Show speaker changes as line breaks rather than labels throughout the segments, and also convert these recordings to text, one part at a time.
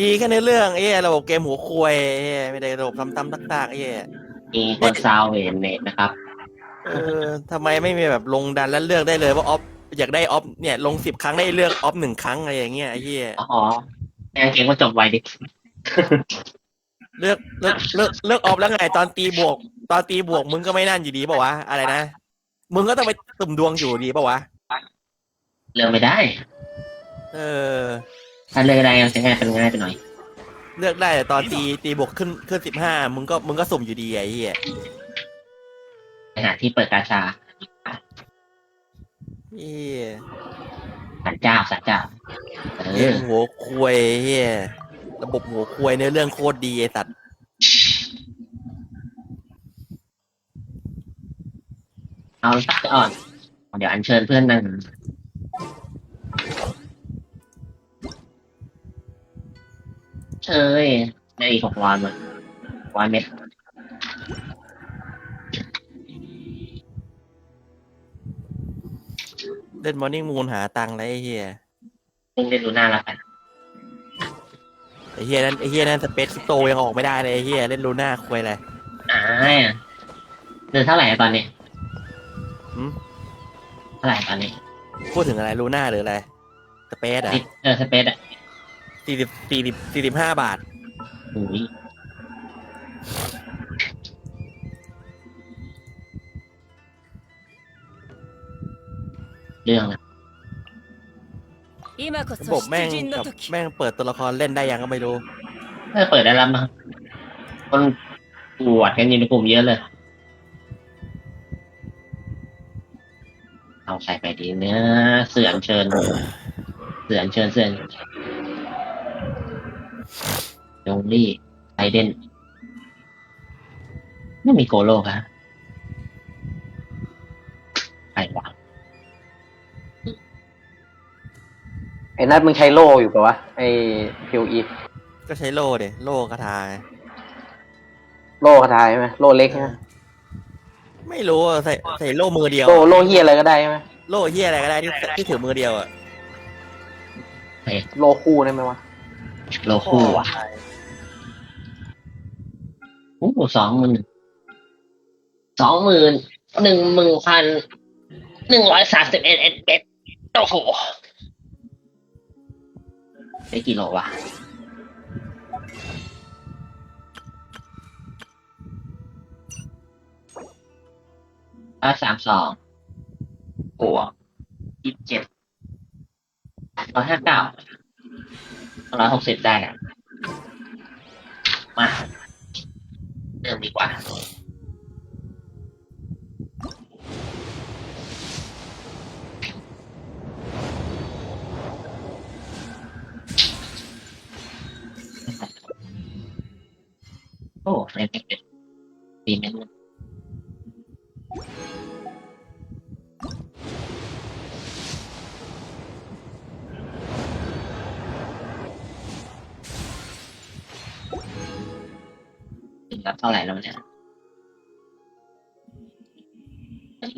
ดีแค่ในเรื่องไอ้เหี้ยระบบเกมหัวควยไอ้เหี้ยไม่ได้ระบบทำตำตักๆไอ้เหี้ย
มีคนซาวเวนเน็ตนะครับ
เออทำไมไม่มีแบบลงดันแล้วเลือกได้เลยว่าออฟอยากได้ออฟเนี่ยลงสิบครั้งได้เลือกออฟหนึ่งครั้งอะไรอย่างเงี้ยไอ้เหี้ย
อ๋อแม่งเกมก็จบไวดิ
เลือกเลือกเลือกเลือกออฟแล้วไงตอนตีบวก ตอนตีบวกมึงก็ไม่นั่นอยู่ดีเปล่าวะอะไรนะมึงก็ต้องไปตุ่มดวงอยู่ดีเปล่าวะ
เลือกไม่ได้
เออ
ถ้าเลือกได้ก็จะง่ายเป็นง่ายไปหน่อย
เลือกได้แต่ตอนตีตีบวกขึ้นขึ้นสิบห้ามึงก็มึงก็สุ่มอยู่ดีไอ้เหี้ย
ไปหาที่เปิดกาชา
เหี้ย
สันเจ้าสันเจ้า เอ
เก
อ
มหัวควยไอ้เหี้ยระบบหัวควยในอเรื่องโคตรดีไอ้สัตว์
เอาสักอ่อน เดี๋ยวอัญเชิญเพื่อนนั่ง เชยได้อีกหกวันมันวันเม็ด
เล่นมอร์นิ่งมูนหาตังค์แล้วไอ้เหี้ย
ซึ่งได้ดูหน้าแล้วกัน
ไอ้เหี้ยนั่นไอ้เหี้ยนั่นสเปซโตยังออกไม่ได้เลยไอ้เหี้ยเล่นลูน่าควยเลย
อ่าเดือนเท่าไหร่อะตอนนี้
หืม
เท่าไหร่ตอนนี้
พูดถึงอะไรลูน่าหรืออะไรสเปซอะ
สิบเออสเปซอะ
สี่สิบสี่สิบสี่สิบห้าบาท
อุ้ยเรื่องนะ
今こ
ระ
そ
บบแม่ง
出陣
กับ
の時
แม่งเปิดตัวละครเล่นได้ยังก็ไม่รู้
เออเปิดได้แล้วมั้งคนปวดกันอยู่ในกลุ่มเยอะเลย เอาใส่ไปดีเนื้อเสื่อนเชิญ เสื่อนเชิญเสื่อน ยงลี่ไอเดนไม่มีโกโลครับใครวะ
ไอ้นัทมึงใช้โล่อยู่ปะวะ ไอ้พิวอี
ก็ใช้โล่เดโล่กระทาไง
โล่คาถาใช่ไหมโล่เล็กใช่ไหม
ไม่รู้อะใส่ใส่โล่มือเดียว
โล่โล่เฮียอะไรก็ได้ใช่ไหม
โล่เหี้ยอะไรก็ได้ที่ที่ถือมือเดียวอะ
โล่คู่ได้ไหมวะ
โลคู่ว่ะ โอ้โหสองหมื่นสองหมื่นหนึ่งหมื่นพันหนึ่งร้อยสามสิบเอ็ดเอ็ดเอ็ดโอ้โหได้กี่โลวะร้อยสามสองบวกยี่สิบเจ็ดร้อยห้าเก้าร้อยหกสิบได้อะ เ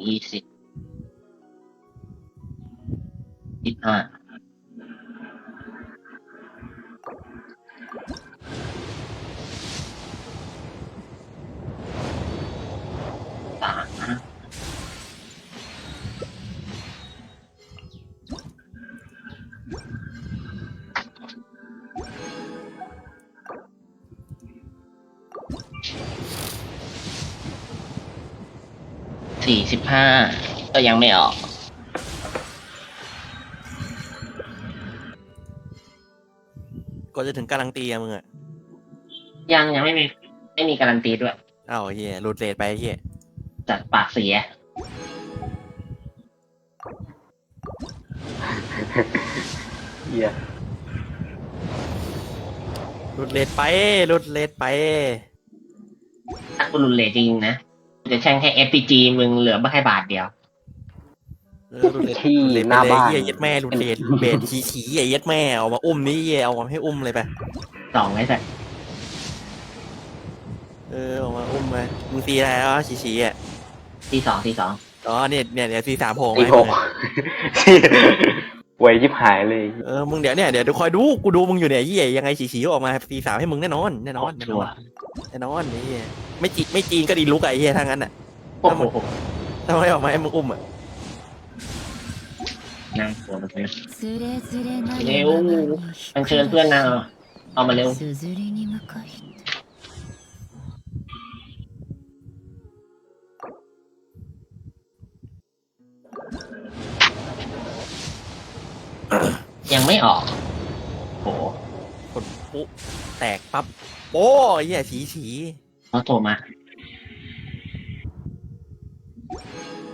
ยี่สิบยี่สิบห้า สี่สิบห้าก็ยังไม่ออก
ก็จะถึงการังตีอะมึงอะ
ยังยังไม่มีไม่มีการันตีด้วย
เอ้าเหี้ยหลุดเลทไปไอ้เหี้ย
จัดปากเสีย
เฮีย
หลุดเลทไปหลุดเลทไป
ถ้าคุณรุนเลทจริงๆนะ จะแช่งให้ FPG มึงเหลือแค่บาทเดียว
เออหลุดเลท
ที่
หลุดเลท
ห
ไป
น้า
เลย
บ้าน
เหี้ยยัดแม่หลุดเลทเบสขี้ขี้ไอ้ยัดแม่เอามาอุ้มนี่เหี้ยเอามาให้อุ้มเลยไป
สองไอ้สัส
เออเอามาอุ้มไปมึงตีอะไรแล้วขี้ขี้อะ
ที่สองที่สอง
อ๋อเนี่ยเนี่ยเดี๋ยวตีสามโผล่
ตี
มาให้
ห
มึ
ก
งอะ
หวยยิบหายเลย
เออมึงเดี๋ยวเนี่ยเดี๋ยวเดี๋ยวคอยดูกูดูมึงอยู่เนี่ยไอ้เหี้ยยังไงฉีๆออกมาตีสามให้มึงแน่นอนแน่นอนแน่น
ชั
อ
วนร์
แน่น้อนนี่ไม่จีไม่จีนก็ดีลุกไอ้เฮียทั้งนั้นอะ
โอ้โห
ทำไมออกมาให้มึงอุ้มอะ
นางหัวแบบนี้เร็วมันเชิญเพื่อนนางเอามาเร็วยังไม่ออกโห
คนปุ๊แตกปั๊บโอ้ไอ้เหี้ยฉีฉี
เขาโทรมา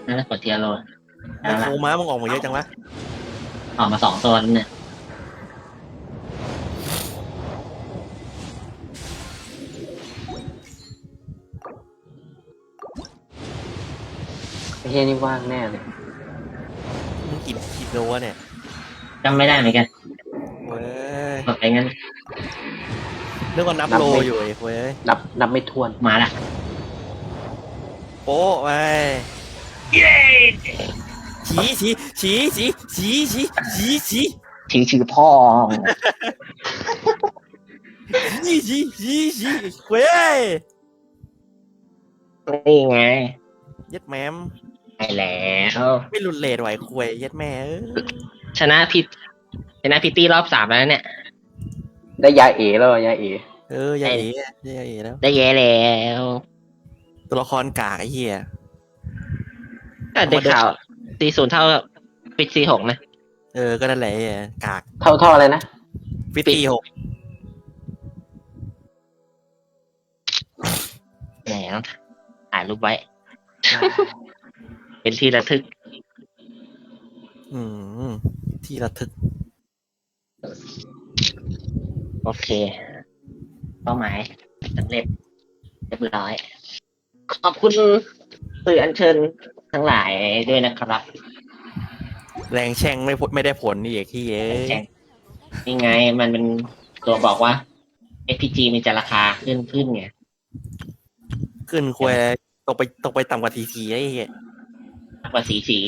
นั่นแหละกดเทียร์โรด
ไอ้โคม้ามึงออกมาเยอะจังวะ
ออกมาสองตัวแล้วเนี่ย
ไอ้เฮียนี่ว่างแน่เลย
มึงกี่กี่โลวะเนี่ย
จำไม่ได้เหมือนกัน
เว้ย
กดไปงั้น
นึกว่านับโลอยู่ไอ้เว้ย
นับนับไม่ถ้วน
มาละ
โป๊ะไปฉีฉีฉีฉีฉีฉีฉีฉี
ทิ้งชื่อพ่อ
ฉีฉีฉีฉีเว้ย
นี่ไง
ยัดแมม
ไปแล้ว
ไม่รุนเลดไหวควยยัดแม่เอ้ย
ชนะพี่ชนะพิตตี้รอบสามแล้วเนี่ย
ได้ยาเอแล้วยาเอ
เออยายเอ๋ยายเอ๋แล้ว
ได้แย่แล้ว
ตัวละครกากไอ้เหี้ย
แต่ได้ข่าวตีศูนย์เท่าปิดซีหกนะ
เออก็นั่นแหละไอ้เหี้ยกาก
เท่าเท่าอะไรนะ
ฟิตตี้หก
แหมต้องถ่ายรูปไว้ เป็นที่ระทึก
อืมที่ระทึก
โอเค เป้าหมายสำเร็จเรียบร้อย ขอบคุณสื่ออัญเชิญทั้งหลายด้วยนะครับ
แรงแช่งไม่พ้นไม่ได้ผลนี่เอกที่เอ้ย
แจ้งนี่ไงมันเป็นตัวบอกว่า FPG มันจะราคาขึ้นขึ้นไง
ขึ้นควยตกไปตกไปต่ำกว่าทีทีไอ้เหี้ย
มากกว่าสีสี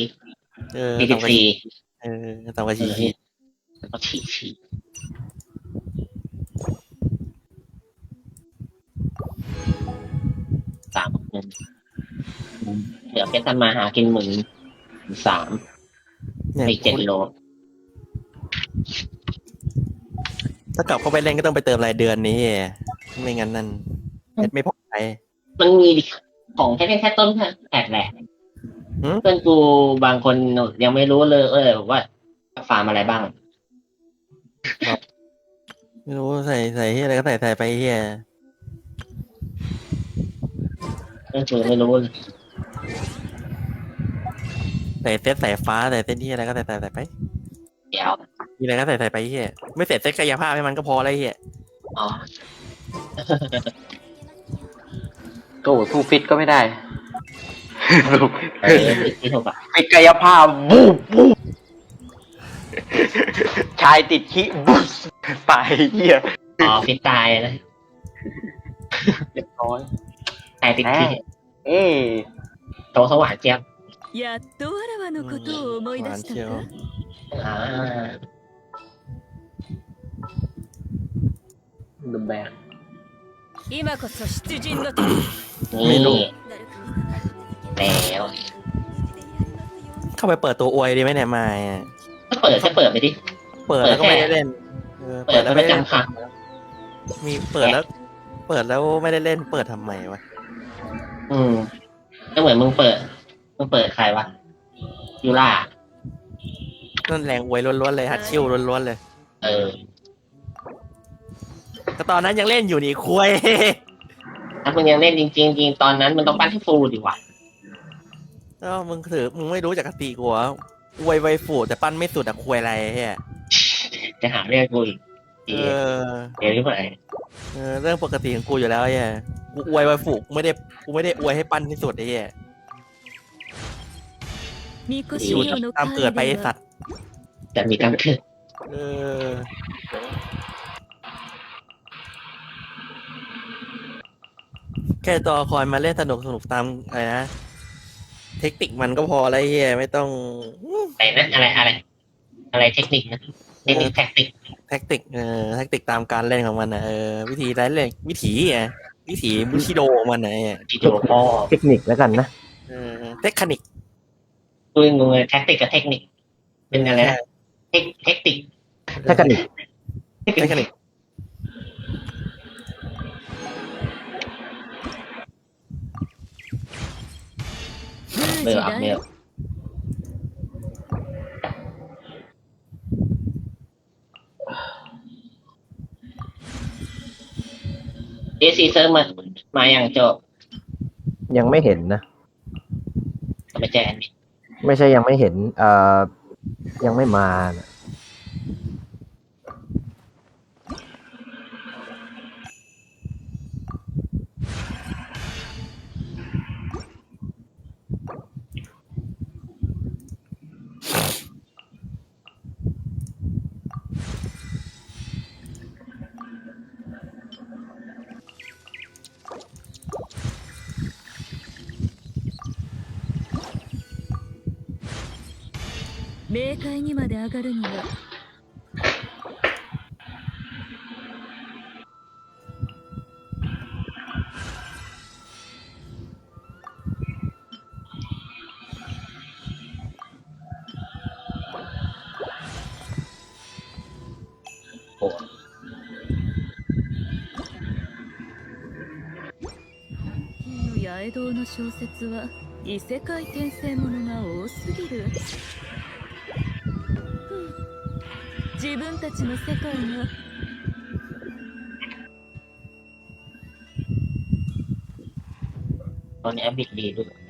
เออ
สีสิ
ต่ำ
บ
กว่า
สี่
เออต่ำกว่าทีที
แล้วก็ฉีฉี สามหมื่นเหลือเพชรทำมาหากินหมื่นสาม
เนี่ย
อีกเจ็ดโล
ถ้ากลับเข้าไปเล่นก็ต้องไปเติมรายเดือนนี้ไม่งั้นนั่นเน็ตไม่พอใจ
มันมีของแค่เป็นแค่ต้นแอดแหละ
หืม
เพื่อนกูบางคนยังไม่รู้เลย เออว่าฟาร์มอะไรบ้าง
ไม่รู้ใส่ใส่ที่อะไรก็ใส่ใส่ไปเฮีย
เพื่อนกูไม่รู้เลย
ใส่เซตสายฟ้าใส่เซตที่อะไรก็ใส่ใส่ใส่ไป
เดี๋ยว
มีอะไรก็ใส่ใส่ไปเฮียไม่เสร็จเซตกายภาพให้มันก็พอแล้วเฮีย
อ๋อ
โอ้สู้ฟิตก็ไม่ได้
เออที่ถูกอะ
ฟิตกายภาพบูบบูบชายติดขี้บูสตายเหี้ย
อ๋อฟิตตายนะ
เรียบร้อย
ตายติดที่
เอ้ย
โตสว่างเจี๊ยบ
やっとわらわのことを思い出したか
อ่า
ดูแบน
今こそ出陣の時
นี่แล้ว
เข้าไปเปิดตัวอวยดีไหมเนี่ยไม่อะ
ก็เปิดแค่เปิดไปดิ
เปิดแล้วก็ไม่ได้เล่นเออ
เปิดแล้วไม่จำค่ะ
มีเปิดแล้ว เปิดแล้วไม่ได้เล่น เปิดทำไมวะ
อืมก็เหมือนมึงเปิด มึงเปิดใครวะยูล่า
นั่นแรงอวยล้วนๆเลยฮัตชิวล้วนๆเลย
เออ
ก็ตอนนั้นยังเล่นอยู่นี่คุย
ถ้ามึงยังเล่นจริงๆจริงตอนนั้นมึงต้องปั้นให้ฟูดีกว่า
ก็มึงถือมึงไม่รู้จักกติกูวะอวยไวฟูแต่ปั้นไม่สุดอะคุยอะไรเฮีย
จะหาเรื่องกูอีก
เอ
เดี๋ยว
อ
เดี๋ยวนี้เมื่อไหร่
เออเรื่องปกติของกูอยู่แล้วเฮียกูอวยไวฟูกูไม่ได้กูไม่ได้อวยให้ปั้นที่สุดไอ้เฮีย
みこ
อ
し
ยู่
寮の
ตามเกิดไปไอ้สั
は
ตว์
จะมีการขึ้น
เออแค่ตัวละคอยมาเล่นสนุกสนุกตามอะไรนะ เทคนิคมันก็พอแล้วเฮียไม่ต้อง
อะไรนะอะไรอะไร อะไรเทคนิคนะ เทคนิคแท็กติก
แท็กติกเออแท็กติกตามการเล่นของมันนะเออวิธีเล่นวิถีไงวิถีบุชิโดของมันนะไอ้
จิโจพ่อ
เทคนิคแล้วกันนะ
เออเทคนิค
ดูงงเลยแท็กติกกับเทคนิค เป็นอะไรนะเทคเทคนิค
เทคนิค
เทค
เทค
นิค
นิค
เบลอัพเบล เอซีเซิร์ฟมามาอย่างโจ
ยังไม่เห็นนะ
ไม่แจน
ไม่ใช่ยังไม่เห็นเอ่อยังไม่มานะ
冥界にまで上がるには。
お。
八重堂の小説は異世界転生ものが多すぎる、うん自分たちの世界が
ตอนนี้แอปบิดดีด้วย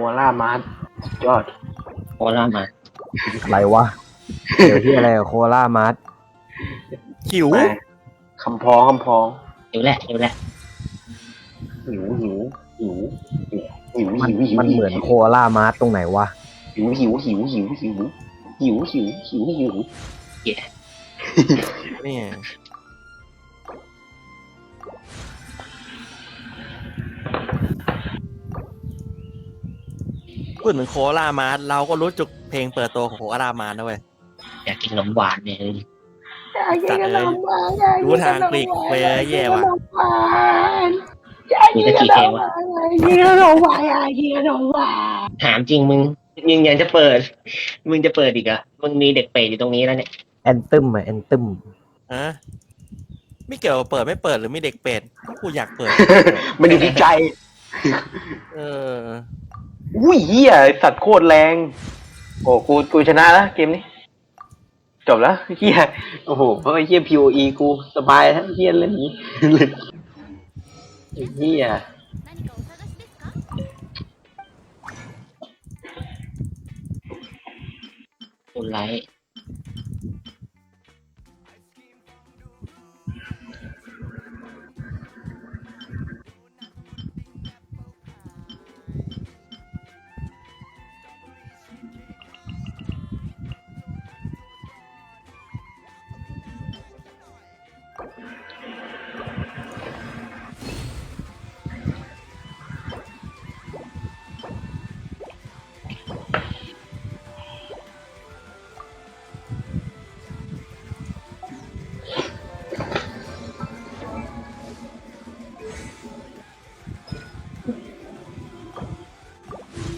โจโคล่ามาร์ทสุดยอด
โคล่ามา
อะไรวะเดี๋ยวที่อะไรกับโคล่ามาร์ท
หิว
ไปคำพ้องคำพ้อง
เดี๋ยวแหละเดี๋ยวแหละ
หิวหิวหิวหิว
มัน
หิวหิว
มันเหมือนโคล่ามาร์ทตรงไหนวะ
หิวหิวหิวหิวหิวหิวหิวหิวหิว
นี่ พูดถึงโคลามาร์เราก็รู้จุกเพลงเปิดตัวของโคลามาร์นะเว้ย
อยากกินขนมหวานเนี่ยเลย
จัดเลยรู้ทางกรีกไปเยอะแย่ว่ะ
มีตะกี่เพลงวะถามจริงมึงมึงยังจะเปิด มึงจะเปิดอีกเหรอะมึงมีเด็กเปรตอยู่ตรงนี้แล้วเนี่ย
แอนตึมอะแอนตึม
ฮะไม่เกี่ยวกับเปิดไม่เปิดหรือไม่เด็กเป็ดกูอยากเปิด
มันอยู่ที่ใจ
เออ
อุ้ยเฮียสัตว์โคตรแรง โอ้กูกูชนะแล้วเกมนี้ จบแล้วเฮียโอ้โหเพราะไอ้เฮีย POE กูสบายแล้วเฮียเล่นนี้ไอ้เฮีย
คุณไลท์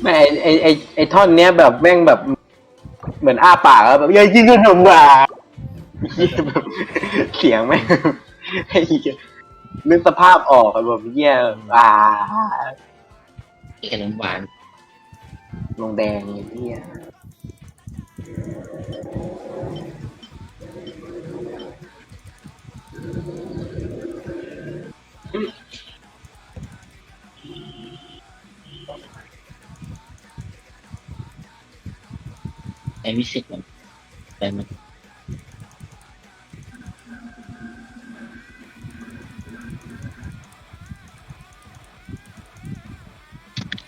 แม่ไอไอไอไอท่อนเนี้ยแบบแม่งแบบ เหมือนอ้าปากแล้วแบบเยัยยิ่งขึ้นหนุ่มกว่าเหี้ยแบบเสียงแม่งไอ้เหี้ยนึกสภาพออกอะแบบเยี่ยอ่า
อีกขนมหวาน
ลงแดงไอ้เหี้ย
ไอ้วิสิตมันแต่มัน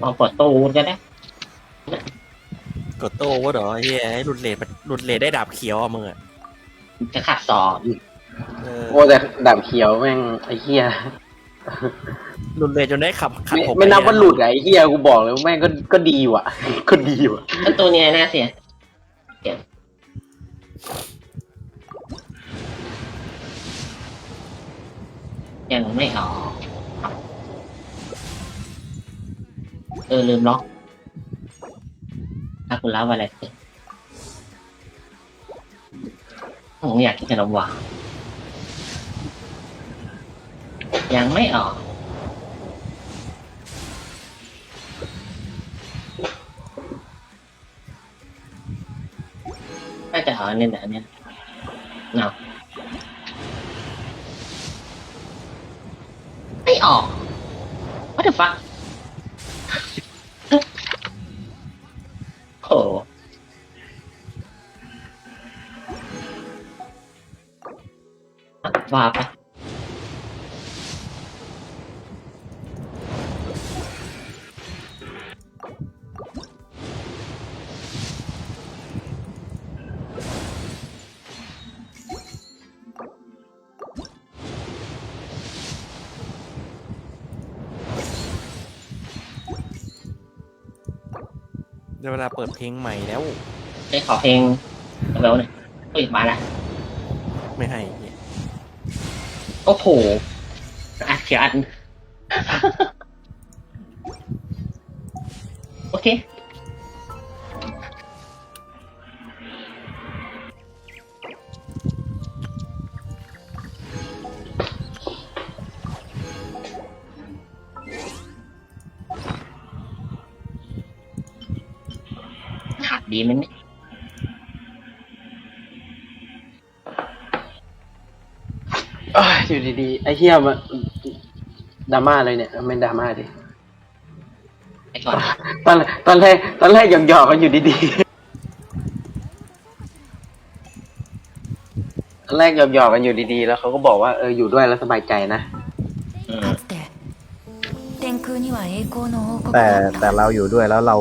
ลองเปิดตู้ก็ได้
กดโต้วะเหรอเฮียให้หลุดเลทหลุดเลทได้ดาบเขียวอะมึงอะ
จะขัดสอบ
เออ
โอ้แต่ดาบเขียวแม่งไอ้เหี้ย
หลุดเลทจนได้ขับขัด
ไม่
ผม
ไม่นับว่าหลุดอะไอ้เหี้ยกูบอกเลยว่าแม่งก็ก็ดีว่ะ ก็ดีว่ะ
ก็ตัวเนี้ยน่าเสีย ยังไม่ออกเออ ลืมล็อกถ้าคุณรับอะไรเสร็จผมอยากกินขนมหวานยังไม่ออก น่าจะเอาอันนี้แหละเนี้ยเนาะ ออก what the fuck โหอะว่าไป
ได้เวลาเปิดเพลงใหม่แล้ว
ได้ขอเพลงเร็วๆหน่อยเฮ้ยมาแล้ว
ไม่ให้เหี้ย
โอ้โหอะเขียนอัน โอเค ดดีไหมเนี่ย
เอ้ยอยู่ดีๆไอ้เหี้ยมันดราม่าเลยเนี่ยไม่ดราม่าดิ
ไอ้ก่อน
ตอนตอนแรกตอนแรกหยอกๆกันอยู่ดีๆตอนแรกหยอกๆกันอยู่ดีๆ แล้วเขาก็บอกว่าเอออยู่ด้วยแล้วสบายใจนะ
อืม
かつて天空には栄光の王国
แต่
があった
แต่เราอยู่ด้วยแล้วเรา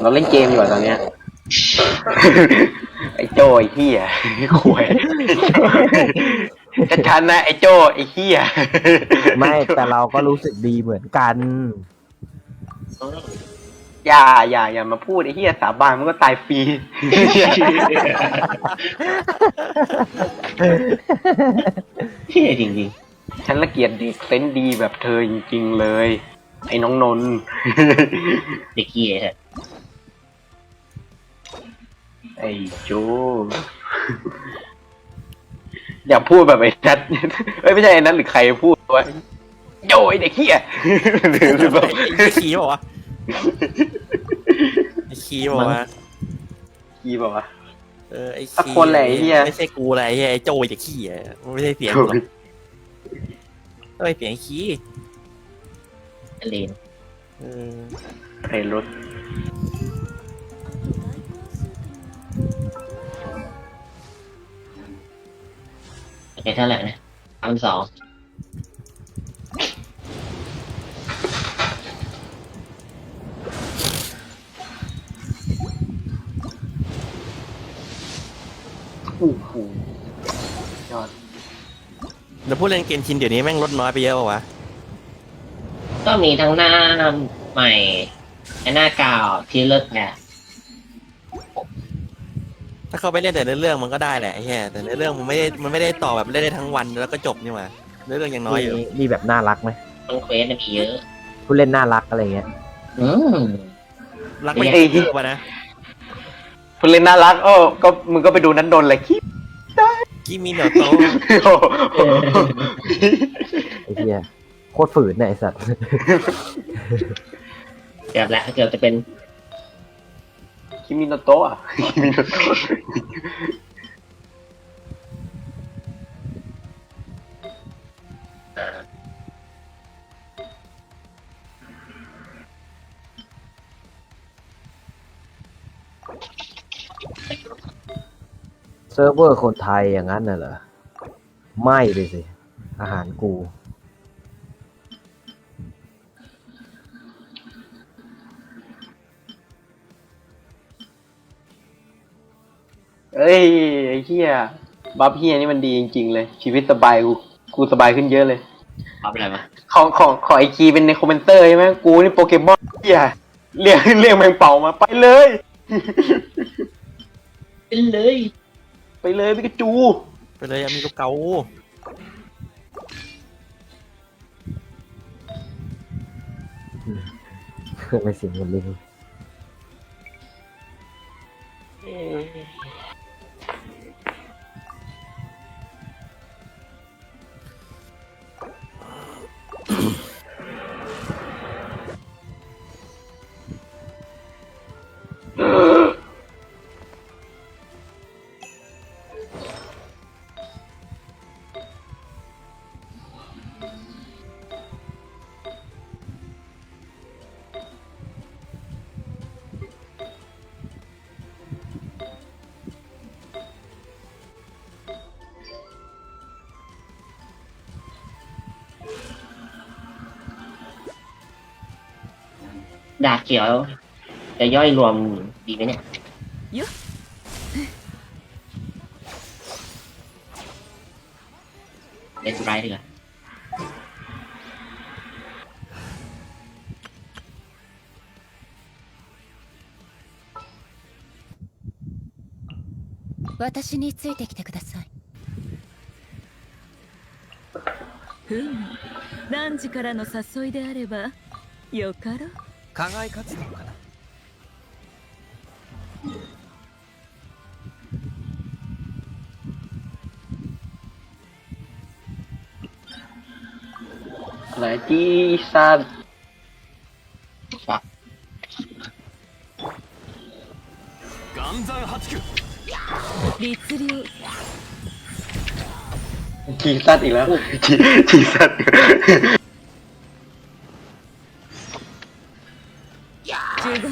เราเล่นเกมอยู่อะตอนเนี้ย ไอ้โจไอ้เหี้ยขวยจะชันนะไอ้โจไอ้เหี้ย
ไม่แต่เราก็รู้สึกดีเหมือนกัน
อย่าอย่าอย่ามาพูดไอ้เหี้ยสาบานมันก็ตายฟรี
เท่จริง
ฉันละเกียดเด็กเซนส์ดีแบบเธอจริงๆเลย ไอ้น้องนนท์
ๆเด็กเกียร์
ไอ้โจอย่าพูดแบบไอ้นัทเอ้ยไม่ใช่ไอ้นัทหรือใครพูดว่าโจไอ้เด็กเหี้ยหรือหรือแบบ
ไอ้คีบอกว่าวะไอ้คีบอกว่า
ขี้บอกว่า
เออไอ้
ตะ
คี
โกนแหละไอ้เหี้ย
ไม่ใช่กูอะไรไอ้เหี้ยไอ้โจไอ้ขี้อะไม่ใช่เสียงกูหรอกต้องไปเสียงไอ้คี
เลน
เออ
ไอ้รถ
โอเคเท่าไหร่นะพันสอง
โอ้โหยอด
แล้วผู้เล่นเกมชินเดี๋ยวนี้แม่งลดน้อยไปเยอะป่าวะ
ก็มีทั้งหน้าใหม่และหน้าเก่าที่เลิกแพ้
ถ้าเขาไปเล่นแต่เนื้อเรื่องมันก็ได้แหละไอ้เหี้ยแต่เนื้อเรื่องมันไม่ได้มันไม่ได้ต่อแบบเล่นได้ทั้งวันแล้วก็จบนี่หว่าเนื้อเรื่องยังน้อยอยู่
มีมีแบบน่ารักไหม
มันเควสมันมีเยอะ
ผู้เล่นน่ารักอะไรเงี้ย
อืม
รักไม่
ไอ้
เยอะวะนะ
ผู้เล่นน่ารักเออก็มึงก็ไปดูนั้นโดนเลยคิด
กิมิโนโตะ
โอ้โห
ไอ้เหี้ยโคตรฝืนนะไอสัตว์
เกือบแล้วเกือบจะเป็น
คิมิโนโตะอะคิมิโนโตะ
เซิร์ฟเวอร์คนไทยอย่างนั้นน่ะเหรอ ไม่เลยสิ อาหารกู
เอ้ยไอ้เฮียบัฟเฮียนี่มันดีจริงๆเลย ชีวิตสบายกูกูสบายขึ้นเยอะเลย
เอาไปอะไรวะ
ของของของไอคีเป็นในคอมเมนเตอร์ใช่ไหมกูนี่โปเกมอนเฮียเรียกเรียกแมงเป่ามาไปเลย
เป็นเลย
ไปเลยพิกาจู
ไปเลยอะมีลูกเกา
ไม่เสียงมันลิง
ดาบเขียว จะย่อยรวมดีไหมเนี่ย
よっ
เล่นไรดีกว่า
私についてきてください
ふむ何時からの誘いであればよかろう
課外活動かな
อะไรจีซัน
ฟัก
岩山八九
律令
จีซันอีกแล้วจีจีซัน
呪言律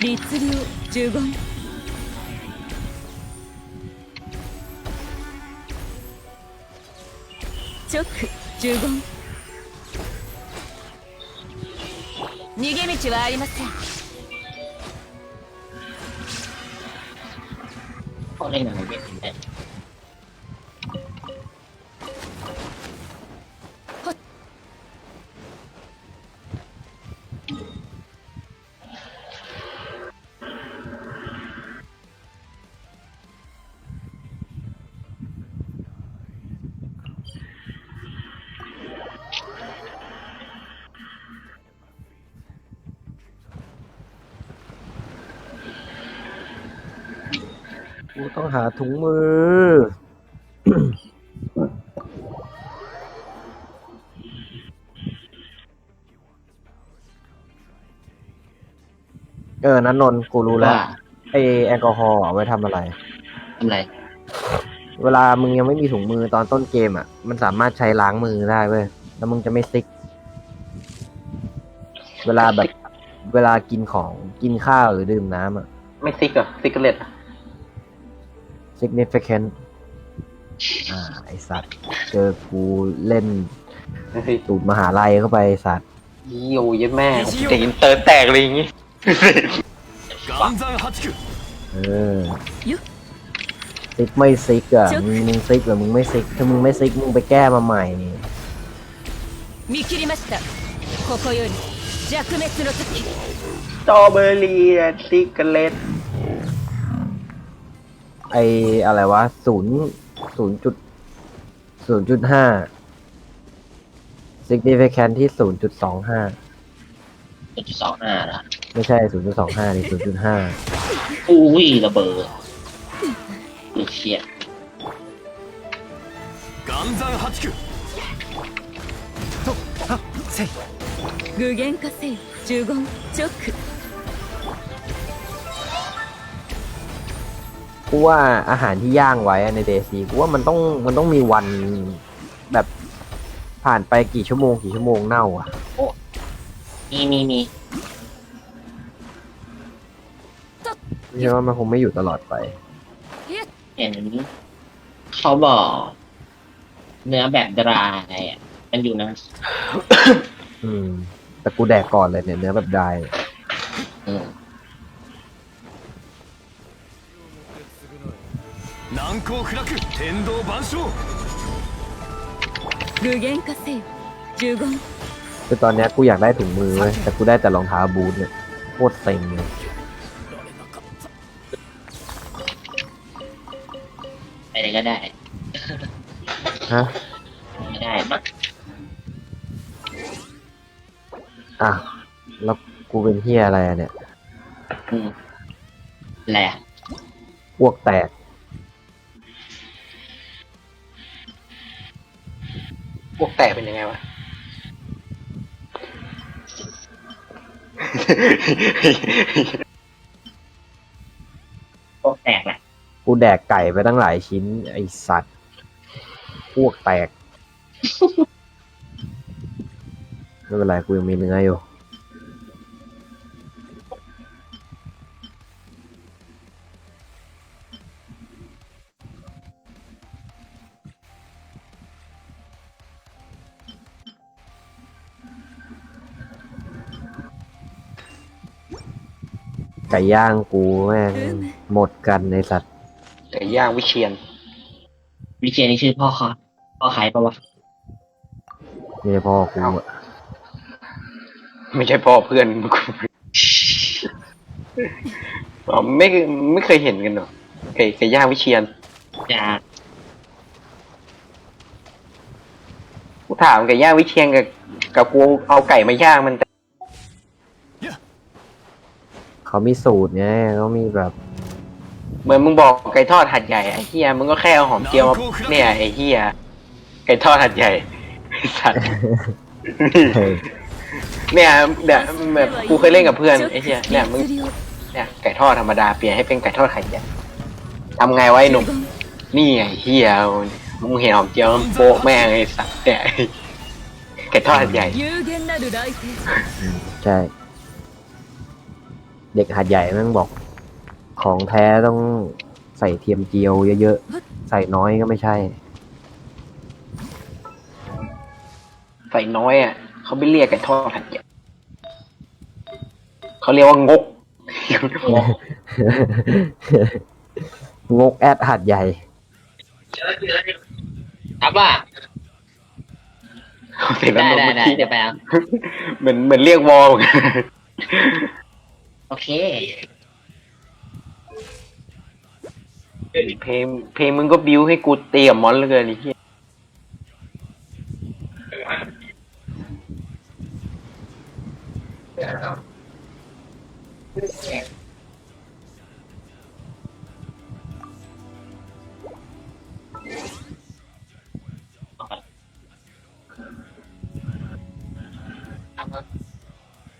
令呪言 十言
逃げ道はありません。
これなので。
กูต้องหาถุงมือ เออ นั้นนนท์กูรู้แล้ว
ว่า
ไอแอลกอฮอล์เอาไว้ทำอะไร
ทำไร
เวลามึงยังไม่มีถุงมือตอนต้นเกมอะ มันสามารถใช้ล้างมือได้เว้ย แล้วมึงจะไม่ซิก เวลาแบบ เวลากินของ กินข้าวหรือดื่มน้ำอะ
ไม่ซิกเหรอซิกเกอร์เลต
significant อ่า ไอสัตว์ เจอกูเล่น
เฮ้ย
สูตรมหาลัยเข้าไปไอ้สัตว์
ยี่โอ้ยแม่เด็กอินเตอร์แตกเลยอย่างงี้
岩山八九
เออซิกไม่ซิกอ่ะ มึงมึงซิกหรือมึงไม่ซิก ถ้ามึงไม่ซิกมึงไปแก้มาใหม่
見切りましたここより弱滅の時
สตรอเบอรี่ซิกเกอร์เลต
ไออะไรวะศูนย์ศูนย์จุด ศูนย์จุดห้า significant ที่ศูนย์จุดสองห้า
จุดสองห้าละ
ไม่ใช่ศูนย์จุดสองห้านี่ศูนย์จุดห้า
อุ้ยระเบิดอุ้ยเชี่ย
岩山八九
具現化せよ呪言チョック
กูว่าอาหารที่ย่างไว้อะในเดซีกูว่ามันต้องมันต้องมีวันแบบผ่านไปกี่ชั่วโมงกี่ชั่วโมงเน่าอะ
มีมีมี
ใช่ว่ามันคงไม่อยู่ตลอดไป
เห็นเขาบอก เนื้อแบบดรายอะมันอยู่นะ
อืม แต่กูแดกก่อนเลยเนี่ยเนื้อแบบดาย
อื
難攻不落天道万象
具現化せよ呪言
คือตอนเนี้ยกูอยากได้ถุงมือเว้ยแต่กูได้แต่รองเท้าบูทเนี่ยโคตรเซ็งเลย
ไปไหนก็ได้
ฮะ
ไม่ได้มั้ง
อ่ะแล้วกูเป็นเฮียอะไรอะเนี่ย
อืมแหละ
พวกแตก
พวกแตกเป็นยังไงวะ
โคตรแตกแหละ
กูแดกไก่ไปตั้งหลายชิ้น ไอสัตว์ พวกแตก ไม่เป็นไรกูยังมีเนื้ออยู่ ก่ย่างกูแม่งหมดกันในสัตว์
ไก่ย่างวิเชียน
วิเชียนนี่ชื่อพ่อคอพ่อใครปะวะ
ไม่ใช่พ่อกูอะ
ไม่ใช่พ่อเพื่อนกูอ๋อไม่ไม่เคยเห็นกันเหรอไก่ไก่ย่างวิเชียน
จะ
กูถามไก่ย่างวิเชียนกับกับกูเอาไก่มาย่างมัน
เขามีสูตรเนี่ยเขามีแบบ
เหมือนมึงบอกไก่ทอดหัดใหญ่ไอ้เฮียมึงก็แค่เอาหอมเจียวมาเนี่ยไอ้เฮียไก่ทอดหัดใหญ่สัตว์
เนี่
ยเดี๋ยวแบบกูเคยเล่นกับเพื่อนไอ้เฮียเนี่ยมึงเนี่ยไก่ทอดธรรมดาเปลี่ยนให้เป็นไก่ทอดหัดใหญ่ทำไงไว้หนุ่มนี่ไอ้เฮียมึงเห็นหอมเจียวโป๊ะแม่งไอ้สัตว์เนี่ยไก่ทอดหัดใหญ่
ใช่ เด็กหัดใหญ่แม่งบอก ของแท้ต้องใส่เทียมเจียวเยอะๆ ใส่น้อยก็ไม่ใช่
ใส่น้อยอะเขาไม่เรียกไก่ทอดหัดใหญ่เขาเรียกว่างก
งกแอดหัดใหญ่
ครับว่า
เขาเสร็จแล้ว
ได้
นม
ได้
เมื่อ
ได้
กี้
เดี๋ยวไปเอา
เหมือนเหมือนเรียกวอลเหมือนกัน
โอเค
เพลงเพลงมึงก็บิวให้กูเตรียมมอนเหลยนี่เฮีย